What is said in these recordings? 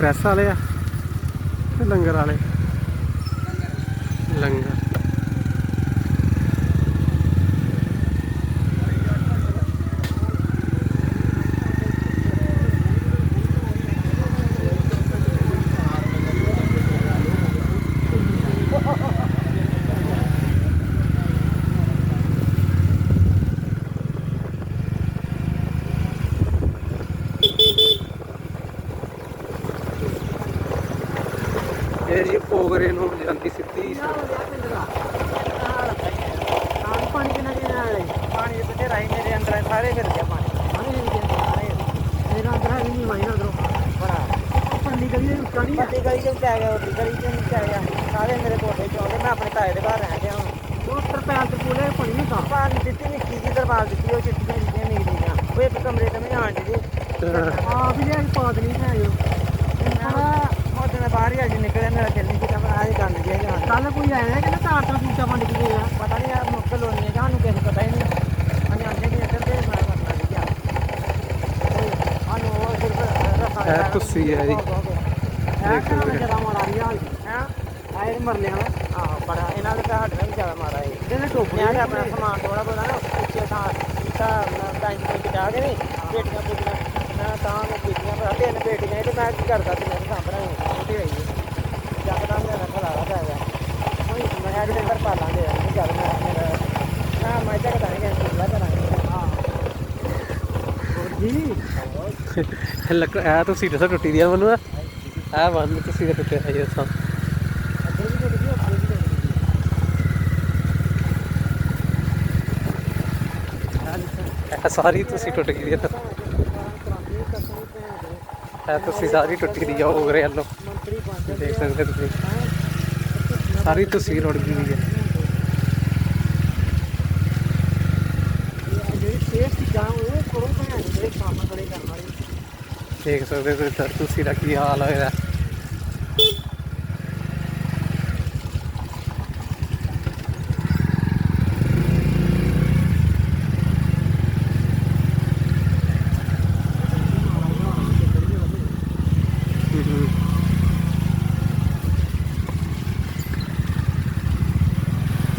Press ਵਾਲੇ ਆ ਤੇ ਲੰਗਰ ਵਾਲੇ। ਲੰਗਰ ਇਹ ਜੀ ਓਗਰੇ ਨੂੰ ਜਾਂਦੀ ਸਿੱਧੀ ਪਾਣੀ ਕਿੰਨਾ ਦੇ ਨਾਲ ਪਾਣੀ ਤੇ ਰਾਈ ਮੇਰੇ ਅੰਦਰ ਸਾਰੇ ਫਿਰ ਗਿਆ ਪਾਣੀ ਪਾਣੀ ਦੇ ਵਿੱਚ ਸਾਰੇ ਮੇਰਾ ਅੰਦਰ ਹੀ ਨਹੀਂ ਮਾਇਨਾ ਅੰਦਰੋਂ ਬੜਾ ਪੰਨੀ ਗਲੀ ਦੇ ਉੱਤੇ ਨਹੀਂ ਆ ਗਿਆ ਉਹ ਗਲੀ ਦੇ ਉੱਤੇ ਆ ਗਿਆ। ਸਾਰੇ ਮੇਰੇ ਕੋਠੇ ਚ ਆਉਂਦੇ ਮੈਂ ਆਪਣੇ ਤਾਏ ਦੇ ਘਰ ਰਹਿ ਗਿਆ ਹਾਂ ਉਹ ਤਰਪਾਲ ਤੇ ਪੂਰੇ ਪਾਣੀ ਨਹੀਂ ਤਾਂ। ਪਾਣੀ ਦਿੱਤੀ ਨਿੱਕੀ ਜੀ ਦਰਬਾਰ ਦਿੱਤੀ ਉਹ ਚਿੱਟੀਆਂ ਜਿਹੀਆਂ ਨੀਲੀਆਂ ਉਹ ਇੱਕ ਕਮਰੇ ਤੇ ਮੈਂ ਆਂਟੀ ਜੀ। ਆ ਵੀ ਇਹ ਪਾਦ ਨਹੀਂ ਹੈ ਜੋ। ਮੋਟੇ ਨਾਲ ਬਾਹਰ ਹੀ ਅੱਜ ਨਿਕਲਿਆ ਮੇਰਾ ਦਿਲ ਨਹੀਂ ਕੀਤਾ ਪਰ ਆਜ ਕਰਨ ਗਿਆ ਜਾਨ ਕੱਲ ਕੋਈ ਆਇਆ ਕਿ ਨਾ ਤਾਰ ਤਾਂ ਸੂਚਾ ਵੰਡ ਕੇ ਗਿਆ ਪਤਾ ਨਹੀਂ ਯਾਰ ਮੁੱਕ ਲੋਣੀ ਹੈ ਜਾਨੂੰ ਕਿਸੇ ਨੂੰ ਪਤਾ ਹੀ ਨਹੀਂ ਅਸੀਂ ਆਂਦੇ ਨਹੀਂ ਇੱਧਰ ਦੇ ਮੈਂ ਕਰਨਾ ਨਹੀਂ ਗਿਆ ਆਨੂੰ ਉਹ ਸਿਰਫ ਰਖਾ ਇਹ ਤੁਸੀਂ ਹੈ ਜੀ। ਮਾਰਾ ਰਹੀ ਹੈ? ਆਏ ਮਰ ਲਿਆ ਆ ਬੜਾ ਇਹਨਾਂ ਦੇ ਤਾਂ ਸਾਡੇ ਨਾਲ ਵੀ ਜ਼ਿਆਦਾ ਮਾਰਾ ਹੈ ਇਹਨੇ ਟੋਪੀਆਂ ਨੇ ਆਪਣਾ ਸਮਾਨ ਥੋੜਾ ਬੋਲਾ ਨਾ ਉੱਚੇ ਥਾਂ ਤਾਂ ਬੈਂਚ ਤੇ ਜਾ ਕੇ ਨਹੀਂ ਬੇਟੀਆਂ ਬੁੱਟੀਆਂ ਮੈਂ ਤਾਂ ਮੈਂ ਬੇਟੀਆਂ ਭਰਾ ਤਿੰਨ ਬੇਟੀਆਂ ਤੇ ਮੈਂ ਕੀ ਕਰਦਾ ਤੇ ਮੈਂ ਸਾਂਭਣਾ ਉਹ ਤੇ ਆਈ ਜਗਦਾ ਮੇਰਾ ਖਲਾਰਾ ਪੈ ਗਿਆ। ਕੋਈ ਮੈਂ ਦੇ ਘਰ ਪਾਲਾਂਗੇ ਨਹੀਂ ਚੱਲ ਮੈਂ ਮੇਰਾ ਨਾ ਮੈਂ ਜਗਦਾ ਨਹੀਂ ਗਿਆ ਸੁਲਾ ਕਰਾਂਗੇ ਹਾਂ ਜੀ? ਲੱਕ ਇਹ ਤੁਸੀਂ ਦੱਸੋ ਟੁੱਟੀ ਦੀ ਆ ਮੈਨੂੰ ਆ ਬੰਨ ਤੁਸੀਂ ਦਾ ਹੈ ਦੱਸਾਂ ਸਾਰੀ ਤੁਸੀਂ ਟੁੱਟ ਗਈ ਦੀ ਇਹ ਤੁਸੀਂ ਸਾਰੀ ਟੁੱਟ ਗਈ ਆ ਓਗਰੇ ਵੱਲੋਂ। ਦੇਖ ਸਕਦੇ ਤੁਸੀਂ। ਸਾਰੀ ਤੁਸੀਂ ਰੁੜ ਗਈ ਹੈ ਜਿਹੜੀ ਸੇਫ ਚੀਜ਼ਾਂ ਉਹ ਕਰੋ ਭੈਣ ਜਿਹੜੇ ਕੰਮ ਕਰੇ ਕਰਨ ਵਾਲੇ ਦੇਖ ਸਕਦੇ ਹੋ ਤੁਸੀਂ ਤੁਸੀਂ ਦਾ ਕੀ ਹਾਲ ਹੋਇਆ?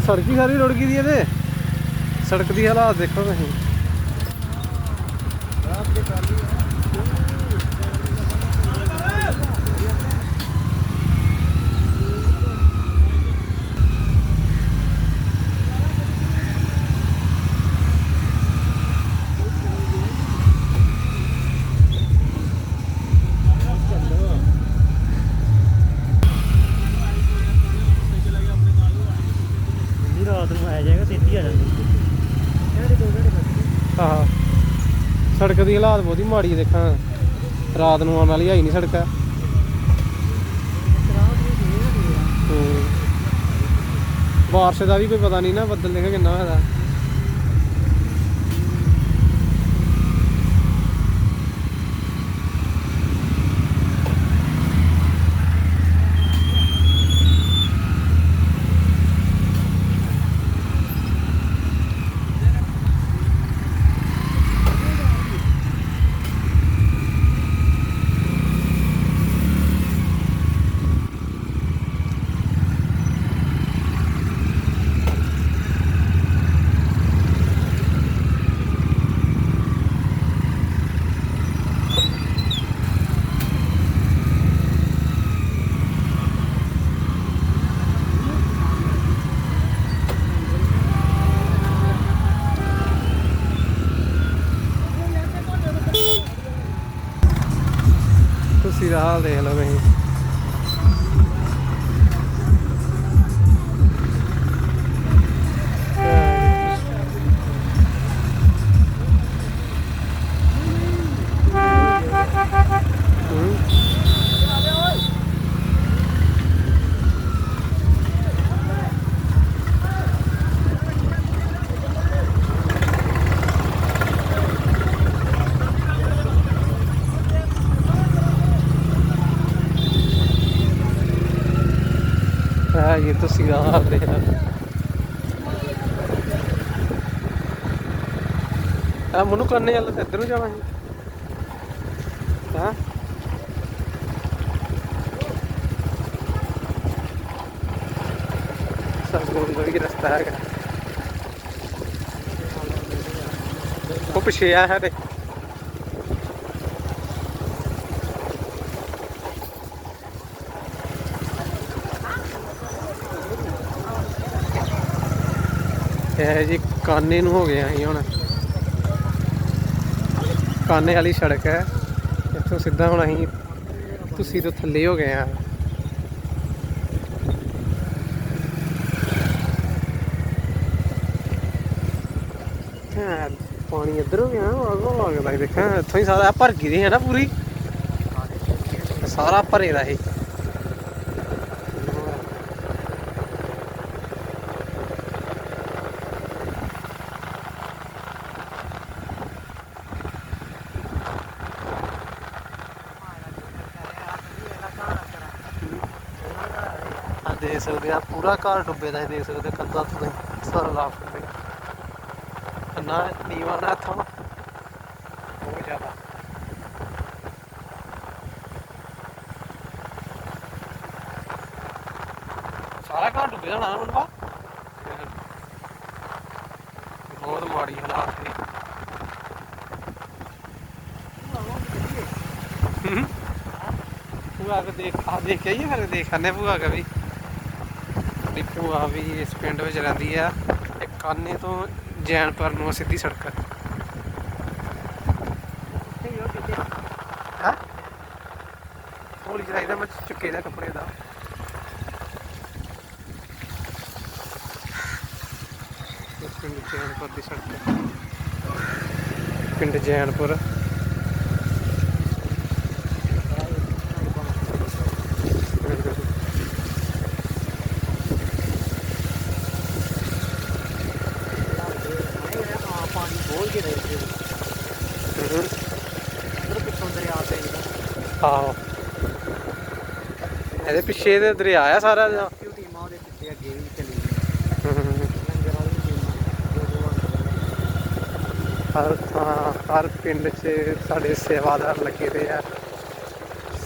ਸੜਕ ਹੀ ਸਾਰੀ ਰੁੜ ਗਈ ਦੀ ਇਹਦੇ? ਸੜਕ ਦੀ ਹਾਲਾਤ ਦੇਖੋ ਤੁਸੀਂ ਜੀ ਰਾਤ ਨੂੰ ਆਇਆ ਜਾਏਗਾ ਛੇਤੀ ਆ ਜਾਂਦੇ ਜਿਹੜੇ ਦੋ ਘੰਟੇ ਬੱਚੇ ਆਹ ਸੜਕ ਦੀ ਹਾਲਾਤ ਬਹੁਤੀ ਮਾੜੀ ਹੈ ਦੇਖਾਂ। ਰਾਤ ਨੂੰ ਆਉਣ ਵਾਲੀ ਹੈ ਹੀ ਨਹੀਂ ਸੜਕ। ਹੂੰ। ਬਾਰਿਸ਼ ਦਾ ਵੀ ਕੋਈ ਪਤਾ ਨਹੀਂ ਨਾ, ਬੱਦਲ ਦੇਖੋ ਕਿੰਨਾ ਹੋਇਆ। ਜੀ ਤੁਸੀਂ ਆਉਂਦੇ ਆ ਮਨੂ ਕਰਨੇ ਚੱਲ ਇੱਧਰ ਨੂੰ ਜਾਵਾਂਗੇ। ਹਾਂ? ਸਕੂਲ ਦਾ ਵੀ ਰਸਤਾ ਹੈਗਾ। ਉਹ ਪਿਛੇ ਆ ਹੈ ਤੇ ਇਹ ਜੀ ਕਾਨੇ ਨੂੰ ਹੋ ਗਏ ਅਸੀਂ ਹੁਣ। ਕਾਨੇ ਵਾਲੀ ਸੜਕ ਹੈ। ਇੱਥੋਂ ਸਿੱਧਾ ਹੁਣ ਅਸੀਂ ਤੁਸੀਂ ਤੋਂ ਥੱਲੇ ਹੋ ਗਏ ਆ ਪਾਣੀ ਇੱਧਰ ਹੋ ਗਿਆ ਆਗੋ ਲੱਗਦਾ ਦੇਖਾਂ। ਇੱਥੋਂ ਹੀ ਸਾਰਾ ਭਰ ਗਈ ਹੈ ਨਾ ਪੂਰੀ। ਸਾਰਾ ਭਰੇ ਦਾ ਇਹ ਆ ਦੇਖ ਸਕਦੇ ਆ ਪੂਰਾ ਘਰ ਡੁੱਬੇ ਦਾ ਇਹ ਦੇਖ ਸਕਦੇ ਆ, ਕੰਧਾਂ ਸਾਰਾ ਲਾਫ ਨਾ ਨੀਵਾ ਨਾ ਥਾਂ ਬਹੁਤ ਜ਼ਿਆਦਾ। ਸਾਰਾ ਘਰ ਡੁੱਬੇ ਦਾ ਨਾ ਮਨਵਾ ਬਹੁਤ ਮਾੜੀ ਹਾਲਾਤ ਨੇ। ਭੂਆ ਕੇ ਦੇਖ ਆ ਦੇਖ ਕੇ ਆਈਏ ਫਿਰ ਦੇਖਣੇ ਭੂਆ ਕੇ ਵੀ। ਸਾਡੀ ਭੂਆ ਵੀ ਇਸ ਪਿੰਡ ਵਿੱਚ ਰਹਿੰਦੀ ਆ ਇਹ ਕਾਨੇ ਤੋਂ ਜੈਨਪੁਰ ਨੂੰ ਸਿੱਧੀ ਸੜਕ। ਹੈ? ਹਾਂ ਹੌਲੀ ਚਲਾਈਦਾ ਮੈਂ ਚੁੱਕੇ ਦਾ ਕੱਪੜੇ ਦਾ। ਪਿੰਡ ਜੈਨਪੁਰ ਦੀ ਸੜਕ। ਪਿੰਡ ਜੈਨਪੁਰ ਪਾਣੀ ਬੋਲ ਕੇ ਦੇ ਦੇ ਹਮ, ਉਧਰ ਪਿੱਛੋਂ ਦਰਿਆ ਤੇ ਜਿਹੜਾ ਆਹੋ। ਇਹਦੇ ਪਿੱਛੇ ਦੇ ਦਰਿਆ ਆ ਸਾਰਾ ਜਿਹਾ ਕਿਉਂ ਟੀਮਾਂ ਉਹਦੇ ਪਿੱਛੇ ਅੱਗੇ ਵੀ ਚਲੀ ਲੰਗਰ ਵਾਲੀ ਟੀਮਾਂ ਹਰ ਥਾਂ ਹਰ ਪਿੰਡ 'ਚ ਸਾਡੇ ਸੇਵਾਦਾਰ ਲੱਗੇ ਦੇ ਆ।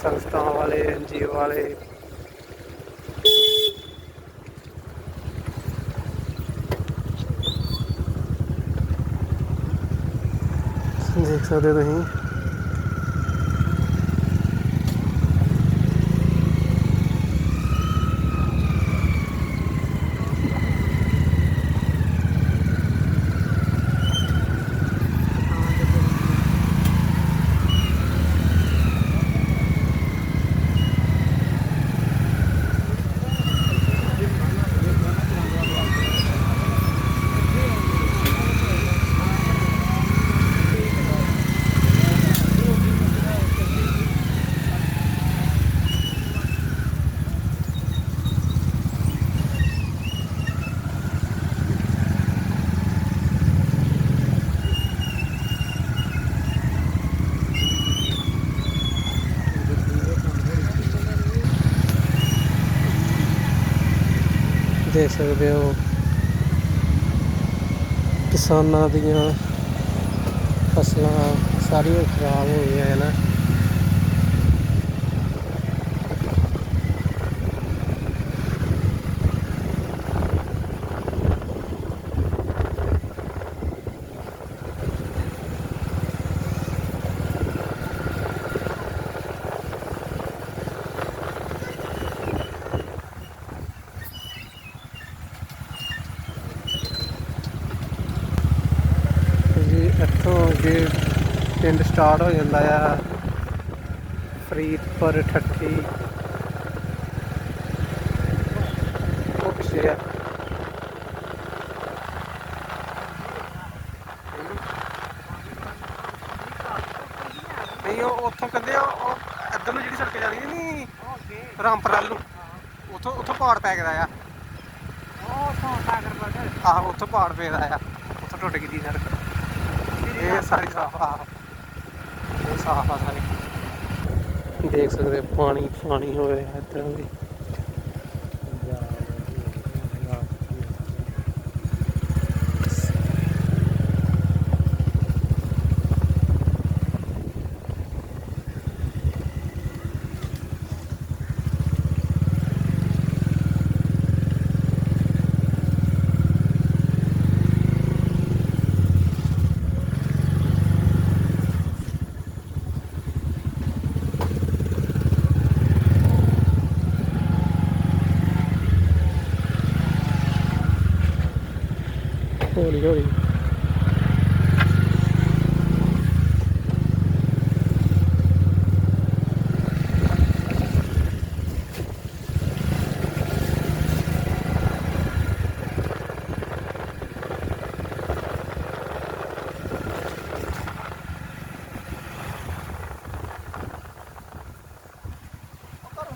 ਸੰਸਥਾਵਾਂ ਵਾਲੇ ਐਨਜੀਓ ਵਾਲੇ। ਦੇਖ ਸਕਦੇ ਹੋ ਤੁਸੀਂ। ਦੇਖ ਸਕਦੇ ਹੋ। ਕਿਸਾਨਾਂ ਦੀਆਂ ਫਸਲਾਂ ਸਾਰੀਆਂ ਖਰਾਬ ਹੋ ਗਈਆਂ ਹੈ ਜੀ ਇੱਥੋਂ ਅੱਗੇ ਪਿੰਡ ਸਟਾਰਟ ਹੋ ਜਾਂਦਾ ਆ। ਫਰੀਦਪੁਰ ਠੱਠੀ। ਉਹ ਪਿੱਛੇ ਆ। ਨਹੀਂ ਉਹ ਉੱਥੋਂ ਕਹਿੰਦੇ ਆ ਉਹ ਇੱਧਰ ਨੂੰ ਜਿਹੜੀ ਸੜਕ ਜਾਂਦੀ ਨਹੀਂ ਰਾਮਪੁਰ ਵੱਲ ਨੂੰ। ਉੱਥੋਂ ਉੱਥੋਂ ਪਹਾੜ ਪੈ ਗਿਆ ਆ। ਉਹ ਤੋਂ ਸਾਗਰ ਬਰਦਰ ਆਹੋ ਉੱਥੋਂ ਪਹਾੜ ਪੈਦਾ ਆ। ਉੱਥੋਂ ਟੁੱਟ ਗਈ ਦੀ ਸੜਕ। ਇਹ ਸਾਰੀ ਸਾਫ਼ ਆ। ਇਹ ਸਾਫ਼ ਆ ਸਾਰੀ। ਦੇਖ ਸਕਦੇ ਪਾਣੀ ਪਾਣੀ ਹੋ ਰਿਹਾ ਇੱਧਰ ਵੀ। ਹੌਲੀ ਹੌਲੀ